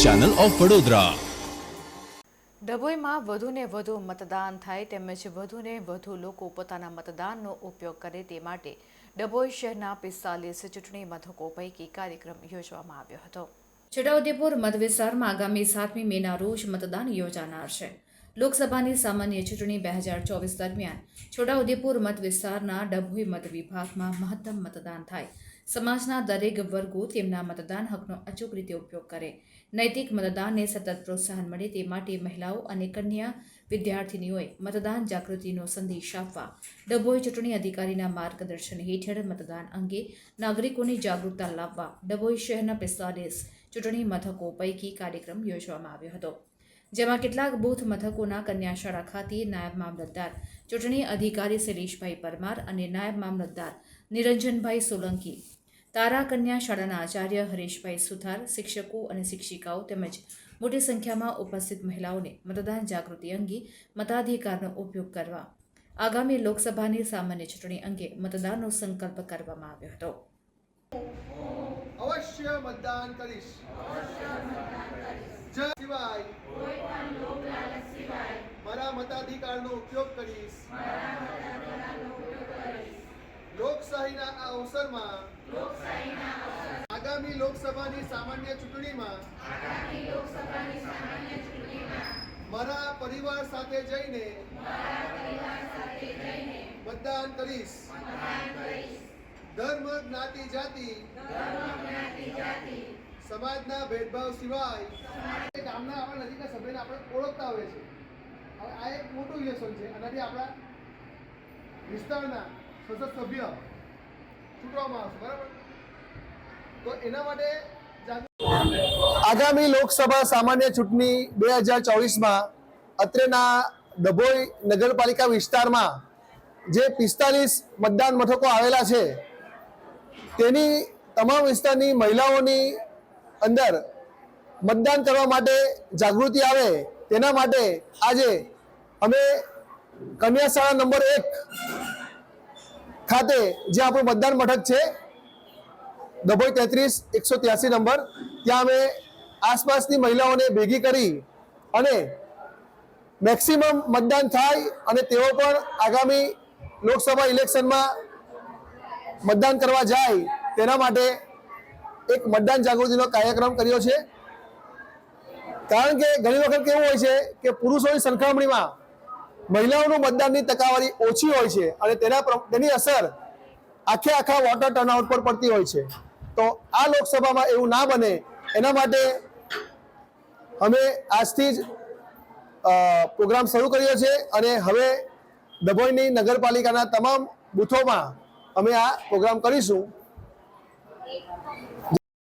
Channel of Vadodara. ડભોઈમાં વધુને વધુ મતદાન થાય તેમજ વધુને વધુ લોકો પોતાના મતદાનનો ઉપયોગ કરે તે માટે ડભોઈ શહેરના પિસ્તાલીસ ચૂંટણી મથકો પૈકી કાર્યક્રમ યોજવામાં આવ્યો હતો. છોટાઉદેપુર મતવિસ્તારમાં આગામી સાતમી મેના રોજ મતદાન યોજાનાર છે. લોકસભાની સામાન્ય ચૂંટણી બે હજાર ચોવીસ દરમિયાન છોટાઉદેપુર મત વિસ્તારના ડભોઈ મત વિભાગમાં મહત્તમ મતદાન થાય સમાજના દરેક વર્ગો તેમના મતદાન હકનો અચૂક રીતે ઉપયોગ કરે. નૈતિક મતદાનને સતત પ્રોત્સાહન મળે તે માટે મહિલાઓ અને કન્યા વિદ્યાર્થીનીઓએ મતદાન જાગૃતિનો સંદેશ આપવા, ડભોઈ ચૂંટણી અધિકારીના માર્ગદર્શન હેઠળ મતદાન અંગે નાગરિકોની જાગૃતતા લાવવા, ડભોઈ શહેરના પિસ્તાલીસ ચૂંટણી મથકો પૈકી કાર્યક્રમ યોજવામાં આવ્યો હતો. જેમાં કેટલાક બૂથ મથકોના કન્યા શાળા ખાતે નાયબ મામલતદાર ચૂંટણી અધિકારી શૈલેષભાઈ પરમાર અને નાયબ મામલતદાર નિરંજનભાઈ સોલંકી તારા કન્યા શાળાના આચાર્ય હરેશભાઈ સુથાર શિક્ષકો અને શિક્ષિકાઓ તેમજ મોટી સંખ્યામાં ઉપસ્થિત મહિલાઓને મતદાન જાગૃતિ અંગે મતાધિકારનો ઉપયોગ કરવા આગામી લોકસભાની સામાન્ય ચૂંટણી અંગે મતદાનનો સંકલ્પ કરવામાં આવ્યો હતો. અવશ્ય મતદાન કરીશ. જય સિવાય. મારા મતાધિકારનો ઉપયોગ કરીશ. લોકશાહીના આ અવસરમાં આગામી લોકસભાની સામાન્ય ચૂંટણીમાં મારા પરિવાર સાથે જઈને મતદાન કરીશ. ધર્મ જ્ઞાતિ જાતિ સમાજના ભેદભાવ સિવાય ગામના આપણા નજીકના સભ્યને આપણે ઓળખતા હોઈએ છીએ. હવે આ એક મોટું ઇલેક્શન છે આનાથી આપણા વિસ્તારના સતત સભ્ય ચૂંટવામાં આવશે, બરાબર? તો એના માટે આગામી લોકસભા સામાન્ય ચૂંટણી બે હજાર ચોવીસમાં અત્રેના ડભોઈ નગરપાલિકા વિસ્તારમાં જે પિસ્તાલીસ મતદાન મથકો આવેલા છે, તેની તમામ વિસ્તારની મહિલાઓની અંદર મતદાન કરવા માટે જાગૃતિ આવે, તેના માટે આજે અમે કન્યાશાળા નંબર એક ખાતે જે આપણું મતદાન મથક છે, ડભોઈ તેત્રીસ, એકસો ત્યાસી નંબર, ત્યાં અમે આસપાસની મહિલાઓને ભેગી કરી અને મેક્સિમમ મતદાન થાય અને તેઓ પણ આગામી લોકસભા ઇલેક્શનમાં મતદાન કરવા જાય, તેના માટે એક મતદાન જાગૃતિનો કાર્યક્રમ કર્યો છે. કારણ કે ઘણી વખત કેવું હોય છે કે પુરુષોની સરખામણીમાં મહિલાઓનું મતદાનની ટકાવારી ઓછી હોય છે અને તેના તેની અસર આખે આખા વોટર ટર્નઆઉટ પર પડતી હોય છે. તો આ લોકસભામાં એવું ના બને. એના માટે અમે આજથી જ પ્રોગ્રામ શરૂ કર્યો છે અને હવે ડભોઈની નગરપાલિકાના તમામ બૂથોમાં અમે આ પ્રોગ્રામ કરીશું.